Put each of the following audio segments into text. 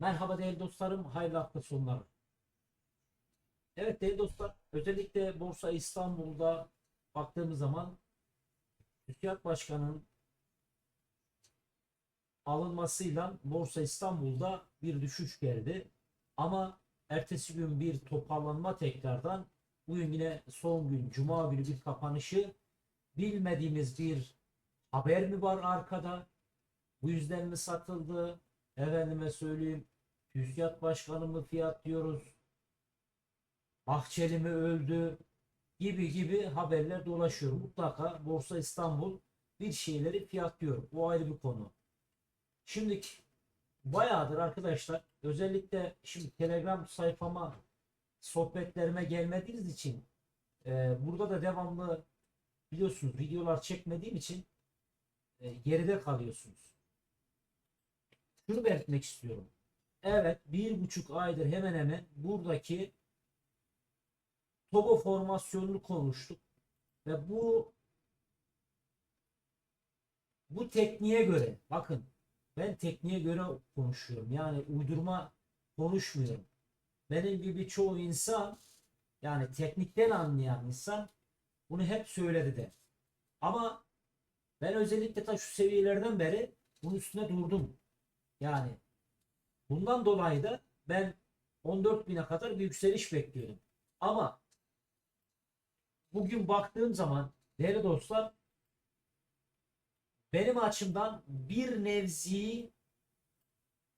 Merhaba değerli dostlarım, hayırlı hafta sonları. Evet değerli dostlar, özellikle Borsa İstanbul'da baktığımız zaman TÜSİAD Başkanı'nın alınmasıyla Borsa İstanbul'da bir düşüş geldi. Ama ertesi gün bir toparlanma tekrardan bugün yine son gün Cuma günü bir kapanışı bilmediğimiz bir haber mi var arkada? Bu yüzden mi satıldı? Efendime söyleyeyim TÜSİAD Başkanı mı fiyat diyoruz? Bahçeli mi öldü? Gibi gibi haberler dolaşıyor. Mutlaka Borsa İstanbul bir şeyleri fiyatlıyor. Bu ayrı bir konu. Şimdi bayağıdır arkadaşlar özellikle şimdi Telegram sayfama sohbetlerime gelmediğiniz için e, burada da devamlı biliyorsunuz videolar çekmediğim için e, geride kalıyorsunuz. Şunu belirtmek istiyorum. Evet bir buçuk aydır hemen hemen buradaki Togo formasyonunu konuştuk ve bu bu tekniğe göre bakın ben tekniğe göre konuşuyorum. Yani uydurma konuşmuyorum. Benim gibi çoğu insan yani teknikten anlayan insan bunu hep söyledi de. Ama ben özellikle ta şu seviyelerden beri bunun üstüne durdum. Yani bundan dolayı da ben 14.000'e kadar bir yükseliş bekliyordum. Ama bugün baktığım zaman değerli dostlar benim açımdan bir nevzi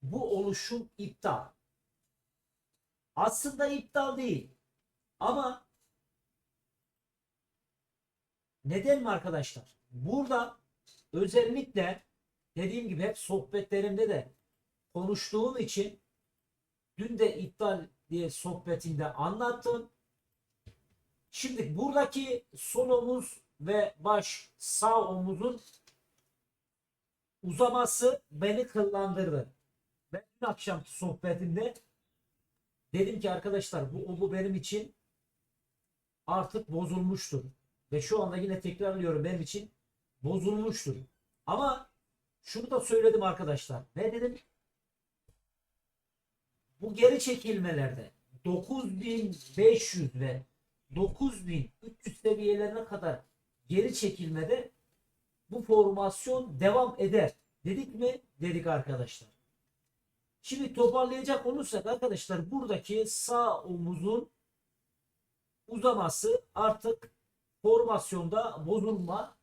bu oluşum iptal. Aslında iptal değil. Ama neden mi arkadaşlar? Burada özellikle dediğim gibi hep sohbetlerimde de konuştuğum için dün de iptal diye sohbetinde anlattım. Şimdi buradaki sol omuz ve baş sağ omuzun uzaması beni kıllandırdı. Ben dün akşamki sohbetimde dedim ki arkadaşlar bu bu benim için artık bozulmuştur. Ve şu anda yine tekrarlıyorum benim için bozulmuştur. Ama şunu da söyledim arkadaşlar. Ne dedim? Bu geri çekilmelerde 9500 ve 9300 seviyelerine kadar geri çekilmede bu formasyon devam eder. Dedik mi? Dedik arkadaşlar. Şimdi toparlayacak olursak arkadaşlar buradaki sağ omuzun uzaması artık formasyonda bozulma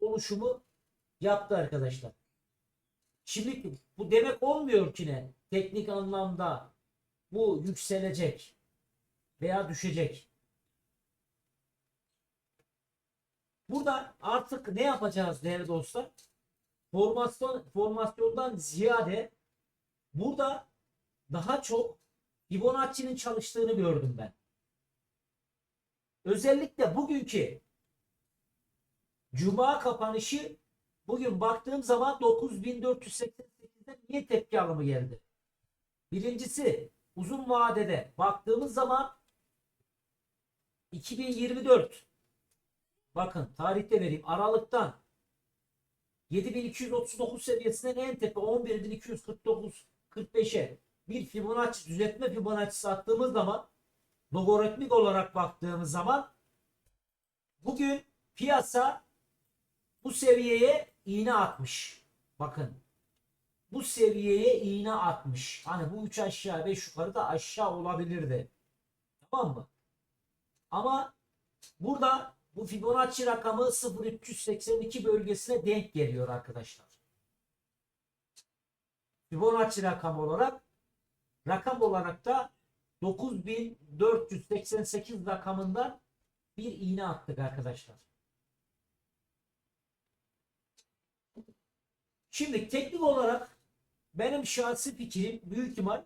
oluşumu yaptı arkadaşlar. Şimdi bu demek olmuyor ki ne? Teknik anlamda bu yükselecek veya düşecek. Burada artık ne yapacağız değerli dostlar? Formasyon formasyondan ziyade burada daha çok Fibonacci'nin çalıştığını gördüm ben. Özellikle bugünkü Cuma kapanışı bugün baktığım zaman 9488'den niye tepki alımı geldi? Birincisi uzun vadede baktığımız zaman 2024 bakın tarihte vereyim Aralık'tan 7239 seviyesinden en tepe? 11249 45'e bir Fibonacci düzeltme Fibonacci'si attığımız zaman logaritmik olarak baktığımız zaman bugün piyasa bu seviyeye iğne atmış. Bakın. Bu seviyeye iğne atmış. Hani bu 3 aşağı 5 yukarı da aşağı olabilirdi. Tamam mı? Ama burada bu Fibonacci rakamı 0382 bölgesine denk geliyor arkadaşlar. Fibonacci rakam olarak rakam olarak da 9488 rakamından bir iğne attık arkadaşlar. Şimdi teknik olarak benim şahsi fikrim büyük ihtimal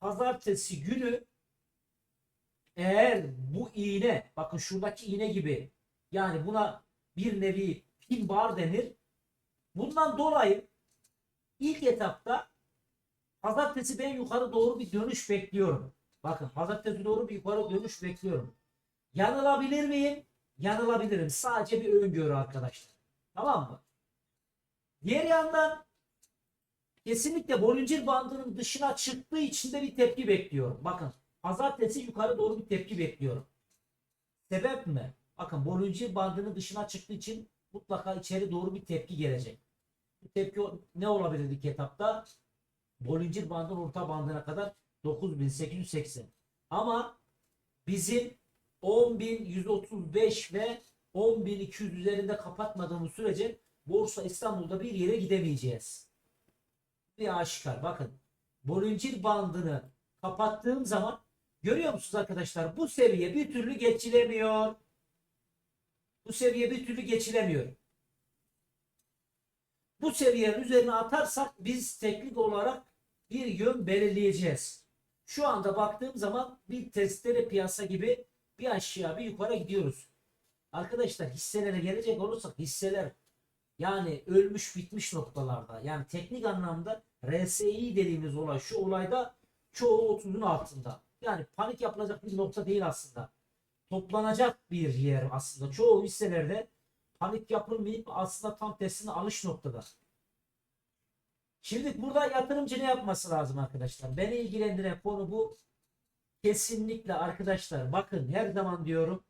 pazartesi günü eğer bu iğne bakın şuradaki iğne gibi yani buna bir nevi pin bar denir. Bundan dolayı ilk etapta pazartesi ben yukarı doğru bir dönüş bekliyorum. Bakın pazartesi doğru bir yukarı dönüş bekliyorum. Yanılabilir miyim? Yanılabilirim. Sadece bir öngörü arkadaşlar. Tamam mı? Diğer yandan kesinlikle Bollinger bandının dışına çıktığı için de bir tepki bekliyorum. Bakın pazartesi yukarı doğru bir tepki bekliyorum. Sebep mi? Bakın Bollinger bandının dışına çıktığı için mutlaka içeri doğru bir tepki gelecek. Bu tepki ne olabilir ilk etapta? Bollinger bandının orta bandına kadar 9880. Ama bizim 10.135 ve 10.200 üzerinde kapatmadığımız sürece Borsa İstanbul'da bir yere gidemeyeceğiz. Bir aşikar. Bakın. Bollinger bandını kapattığım zaman görüyor musunuz arkadaşlar? Bu seviye bir türlü geçilemiyor. Bu seviye bir türlü geçilemiyor. Bu seviyenin üzerine atarsak biz teknik olarak bir yön belirleyeceğiz. Şu anda baktığım zaman bir testere piyasa gibi bir aşağı bir yukarı gidiyoruz. Arkadaşlar hisselere gelecek olursak hisseler yani ölmüş bitmiş noktalarda. Yani teknik anlamda RSI dediğimiz olay şu olayda çoğu 30'un altında. Yani panik yapılacak bir nokta değil aslında. Toplanacak bir yer aslında. Çoğu hisselerde panik yapılmayıp aslında tam tersine alış noktada. Şimdi burada yatırımcı ne yapması lazım arkadaşlar? Beni ilgilendiren konu bu. Kesinlikle arkadaşlar bakın her zaman diyorum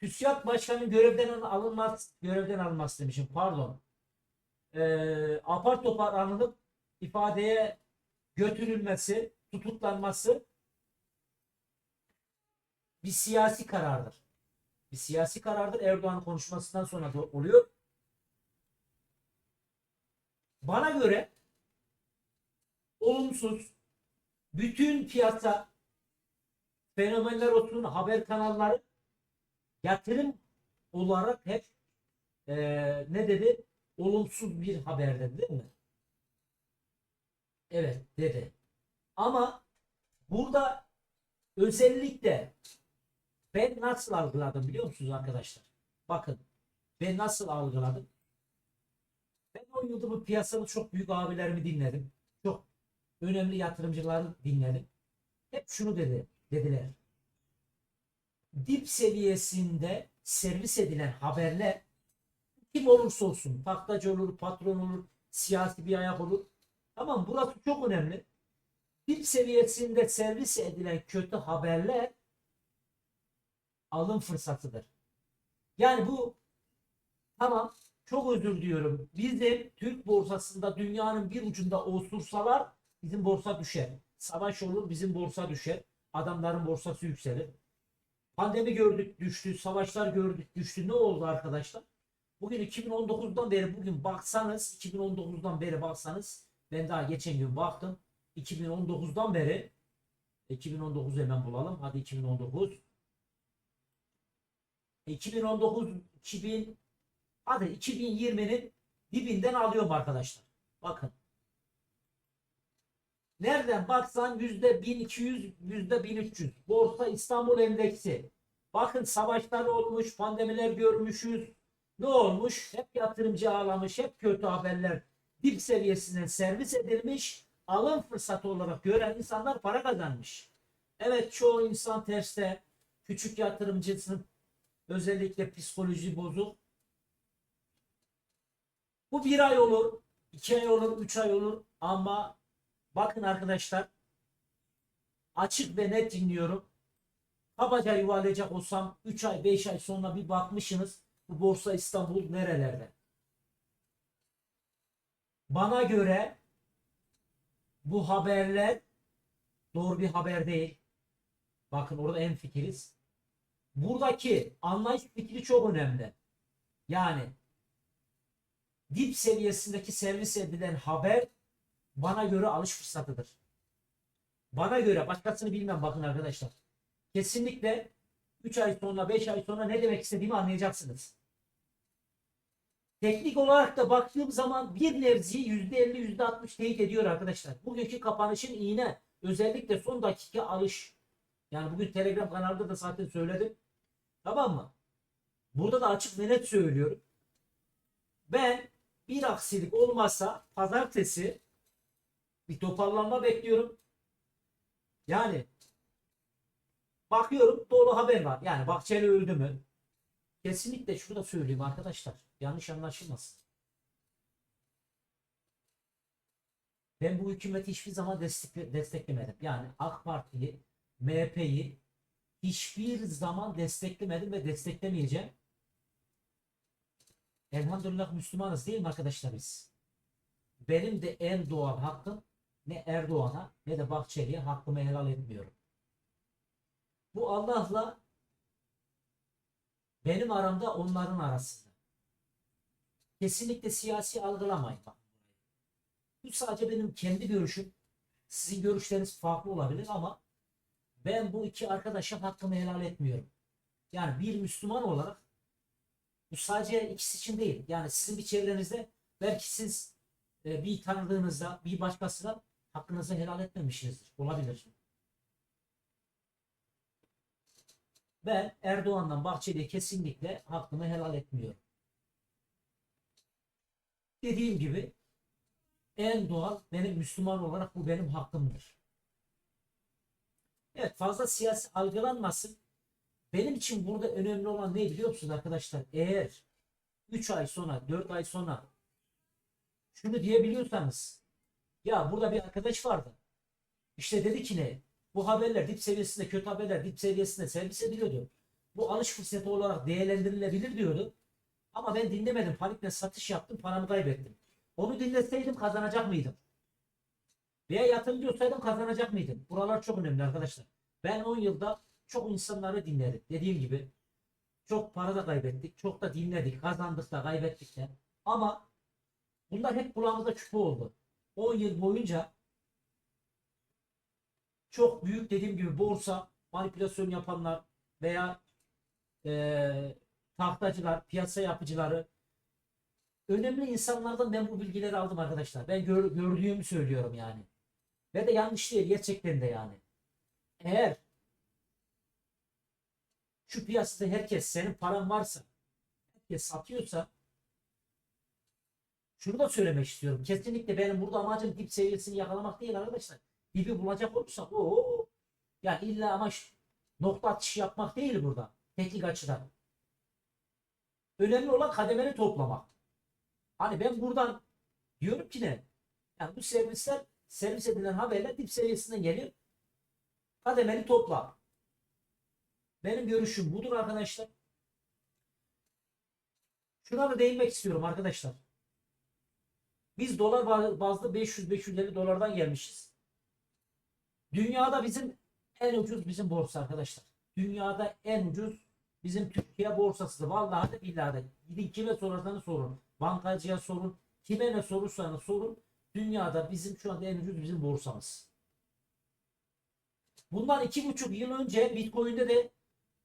TÜSİAD Başkanı'nın görevden alınmaz, görevden alınması demişim pardon. Ee, apar topar alınıp ifadeye götürülmesi, tutuklanması bir siyasi karardır. Bir siyasi karardır. Erdoğan konuşmasından sonra da oluyor. Bana göre olumsuz bütün piyasa fenomenler olsun haber kanalları yatırım olarak hep eee, ne dedi? Olumsuz bir haber dedi değil mi? Evet dedi. Ama burada özellikle ben nasıl algıladım biliyor musunuz arkadaşlar? Bakın ben nasıl algıladım? Ben 10 yıldır bu piyasada çok büyük abilerimi dinledim. Çok önemli yatırımcıları dinledim. Hep şunu dedi, dediler. Dip seviyesinde servis edilen haberler kim olursa olsun, taklacı olur, patron olur, siyasi bir ayak olur. Tamam burası çok önemli. Dip seviyesinde servis edilen kötü haberler alım fırsatıdır. Yani bu tamam çok özür diliyorum. Bizim Türk borsasında dünyanın bir ucunda osursalar bizim borsa düşer. Savaş olur bizim borsa düşer. Adamların borsası yükselir. Pandemi gördük düştü. Savaşlar gördük düştü. Ne oldu arkadaşlar? Bugün 2019'dan beri bugün baksanız 2019'dan beri baksanız ben daha geçen gün baktım. 2019'dan beri 2019 hemen bulalım. Hadi 2019 2019 2000 hadi 2020'nin dibinden alıyorum arkadaşlar. Bakın. Nereden baksan yüzde 1200, yüzde 1300. Borsa İstanbul Endeksi. Bakın savaşlar olmuş, pandemiler görmüşüz. Ne olmuş? Hep yatırımcı ağlamış, hep kötü haberler dip seviyesinden servis edilmiş, alım fırsatı olarak gören insanlar para kazanmış. Evet çoğu insan terste, küçük yatırımcısının özellikle psikoloji bozuk. Bu bir ay olur, iki ay olur, üç ay olur ama bakın arkadaşlar açık ve net dinliyorum. Kabaca yuvarlayacak olsam 3 ay 5 ay sonra bir bakmışsınız bu borsa İstanbul nerelerde? Bana göre bu haberler doğru bir haber değil. Bakın orada en fikiriz. Buradaki anlayış fikri çok önemli. Yani dip seviyesindeki servis edilen haber bana göre alış fırsatıdır. Bana göre başkasını bilmem bakın arkadaşlar. Kesinlikle 3 ay sonra 5 ay sonra ne demek istediğimi anlayacaksınız. Teknik olarak da baktığım zaman bir nevzi %50 %60 teyit ediyor arkadaşlar. Bugünkü kapanışın iğne özellikle son dakika alış. Yani bugün Telegram kanalında da zaten söyledim. Tamam mı? Burada da açık ve net söylüyorum. Ben bir aksilik olmazsa pazartesi bir toparlanma bekliyorum. Yani bakıyorum dolu haber var. Yani Bahçeli öldü mü? Kesinlikle şurada söyleyeyim arkadaşlar. Yanlış anlaşılmasın. Ben bu hükümeti hiçbir zaman destekle, desteklemedim. Yani AK Parti'yi, MHP'yi hiçbir zaman desteklemedim ve desteklemeyeceğim. Elhamdülillah Müslümanız değil mi arkadaşlar biz? Benim de en doğal hakkım ne Erdoğan'a ne de Bahçeli'ye hakkımı helal etmiyorum. Bu Allah'la benim aramda onların arasında. Kesinlikle siyasi algılamayın. Bu sadece benim kendi görüşüm. Sizin görüşleriniz farklı olabilir ama ben bu iki arkadaşa hakkımı helal etmiyorum. Yani bir Müslüman olarak bu sadece ikisi için değil. Yani sizin bir çevrenizde belki siz e, bir tanıdığınızda bir başkasına hakkınızı helal etmemişsinizdir. Olabilir. Ben Erdoğan'dan Bahçeli'ye kesinlikle hakkımı helal etmiyorum. Dediğim gibi en doğal benim Müslüman olarak bu benim hakkımdır. Evet fazla siyasi algılanmasın. Benim için burada önemli olan ne biliyor musunuz arkadaşlar? Eğer 3 ay sonra 4 ay sonra şunu diyebiliyorsanız ya burada bir arkadaş vardı. İşte dedi ki ne? Bu haberler dip seviyesinde kötü haberler dip seviyesinde servis ediliyordu. Bu alış fırsatı olarak değerlendirilebilir diyordu. Ama ben dinlemedim. Panikle satış yaptım. Paramı kaybettim. Onu dinleseydim kazanacak mıydım? Veya yatırımcı olsaydım kazanacak mıydım? Buralar çok önemli arkadaşlar. Ben 10 yılda çok insanları dinledim. Dediğim gibi çok para da kaybettik. Çok da dinledik. Kazandık da kaybettik de. Ama bunlar hep kulağımıza küpe oldu. 10 yıl boyunca çok büyük dediğim gibi borsa manipülasyon yapanlar veya eee tahtacılar, piyasa yapıcıları önemli insanlardan ben bu bilgileri aldım arkadaşlar. Ben gör, gördüğümü söylüyorum yani. Ve de yanlış değil gerçekten de yani. Eğer şu piyasada herkes senin paran varsa herkes satıyorsa şunu da söylemek istiyorum. Kesinlikle benim burada amacım dip seviyesini yakalamak değil arkadaşlar. Dibi bulacak olursak o yani illa amaç nokta atışı yapmak değil burada. Teknik açıdan. Önemli olan kademeni toplamak. Hani ben buradan diyorum ki ne? Yani bu servisler servis edilen haberler dip seviyesinden gelir. Kademeni topla. Benim görüşüm budur arkadaşlar. Şuna da değinmek istiyorum arkadaşlar. Biz dolar bazlı 500-550 dolardan gelmişiz. Dünyada bizim en ucuz bizim borsa arkadaşlar. Dünyada en ucuz bizim Türkiye borsası. Vallahi de billahi de. Gidin kime sorarsanız sorun. Bankacıya sorun. Kime ne sorursanız sorun. Dünyada bizim şu anda en ucuz bizim borsamız. Bundan iki buçuk yıl önce Bitcoin'de de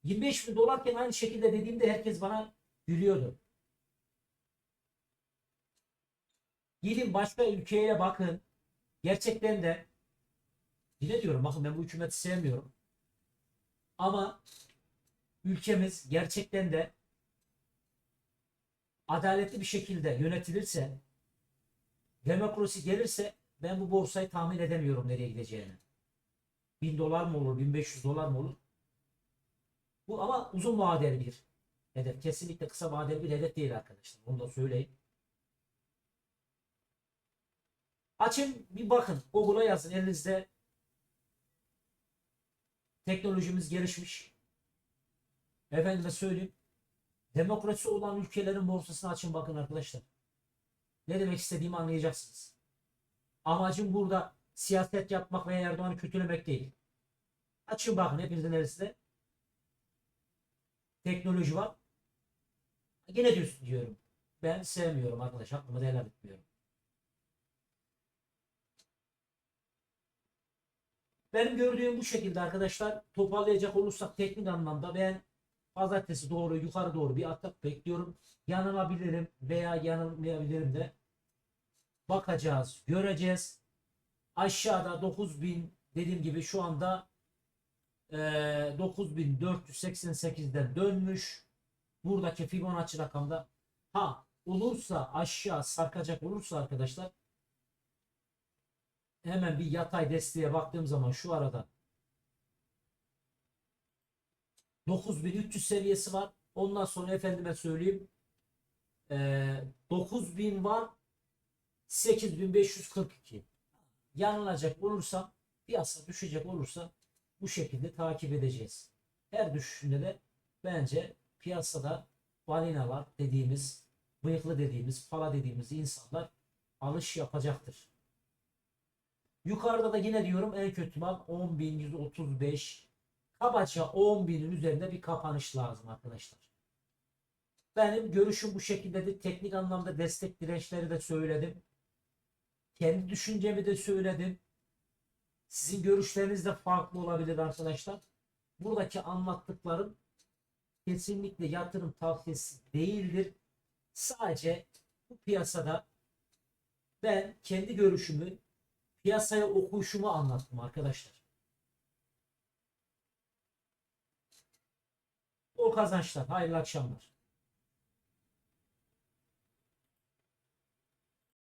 25 bin dolarken aynı şekilde dediğimde herkes bana gülüyordu. Gidin başka ülkeye bakın. Gerçekten de yine diyorum bakın ben bu hükümeti sevmiyorum. Ama ülkemiz gerçekten de adaletli bir şekilde yönetilirse demokrasi gelirse ben bu borsayı tahmin edemiyorum nereye gideceğini. 1000 dolar mı olur, 1500 dolar mı olur? Bu ama uzun vadeli bir hedef. Kesinlikle kısa vadeli bir hedef değil arkadaşlar. Onu da söyleyeyim. Açın bir bakın. Google'a yazın elinizde. Teknolojimiz gelişmiş. Efendime söyleyeyim. Demokrasi olan ülkelerin borsasını açın bakın arkadaşlar. Ne demek istediğimi anlayacaksınız. Amacım burada siyaset yapmak veya Erdoğan'ı kötülemek değil. Açın bakın hepinizin elinizde. Teknoloji var. Yine diyorsun diyorum. Ben sevmiyorum arkadaş. Hakkımı da helal etmiyorum. Benim gördüğüm bu şekilde arkadaşlar. Toparlayacak olursak teknik anlamda ben pazartesi doğru yukarı doğru bir atak bekliyorum. Yanılabilirim veya yanılmayabilirim de. Bakacağız, göreceğiz. Aşağıda 9000 dediğim gibi şu anda e, 9488'den dönmüş. Buradaki Fibonacci rakamda ha olursa aşağı sarkacak olursa arkadaşlar hemen bir yatay desteğe baktığım zaman şu arada 9300 seviyesi var. Ondan sonra efendime söyleyeyim e, 9000 var 8542 yanılacak olursam piyasa düşecek olursa bu şekilde takip edeceğiz. Her düşüşünde de bence piyasada balinalar dediğimiz, bıyıklı dediğimiz, pala dediğimiz insanlar alış yapacaktır. Yukarıda da yine diyorum en kötü mal 10.135 kabaca 10.000'in üzerinde bir kapanış lazım arkadaşlar. Benim görüşüm bu şekildedir. Teknik anlamda destek dirençleri de söyledim. Kendi düşüncemi de söyledim. Sizin görüşleriniz de farklı olabilir arkadaşlar. Buradaki anlattıklarım kesinlikle yatırım tavsiyesi değildir. Sadece bu piyasada ben kendi görüşümü, piyasaya okuyuşumu anlattım arkadaşlar. O kazançlar. Hayırlı akşamlar.